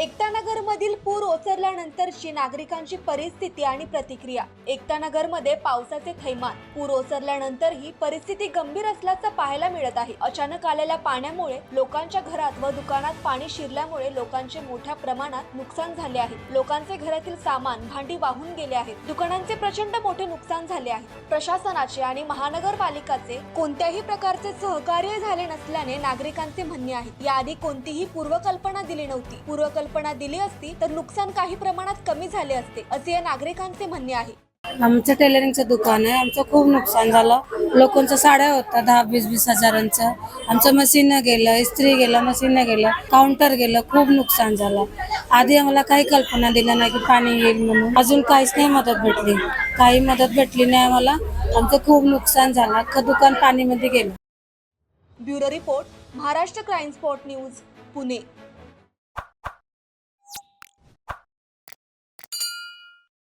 एकतानगर मधील पूर ओसरल्यानंतरची नागरिकांची परिस्थिती आणि प्रतिक्रिया. एकतानगरमध्ये पावसाचे थैमान. पूर ओसरल्यानंतर ही परिस्थिती गंभीर असल्याचं पाहायला मिळत आहे. अचानक आलेल्या पाण्यामुळे लोकांच्या घरात व दुकानात पाणी शिरल्यामुळे लोकांचे मोठ्या प्रमाणात नुकसान झाले आहे. लोकांचे घरातील सामान भांडी वाहून गेले आहेत. दुकानांचे प्रचंड मोठे नुकसान झाले आहे. प्रशासनाचे आणि महानगरपालिकाचे कोणत्याही प्रकारचे सहकार्य झाले नसल्याने नागरिकांचे म्हणणे आहे. याआधी कोणतीही पूर्वकल्पना दिली नव्हती. पूर्वकल्पना दिली असती तर नुकसान काही प्रमाणात कमी झाले असते असे या नागरिकांचे म्हणणे आहे. आमचं टेलरिंगचं दुकान आहे. आमचं खूप नुकसान झालं. लोकांच्या साड्या होत्या दहा वीस वीस हजारांचं. आमचं मशीन गेलं इस्त्री गेलं मशीन गेलं काउंटर गेलं खूप नुकसान झालं. आधी आम्हाला काही कल्पना दिल्या नाही की पाणी येईल म्हणून. अजून काहीच नाही मदत भेटली. काही मदत भेटली नाही आम्हाला. आमचं खूप नुकसान झालं. अख्खं दुकान पाणीमध्ये गेलं. Bureau report Maharashtra crime spot news Pune.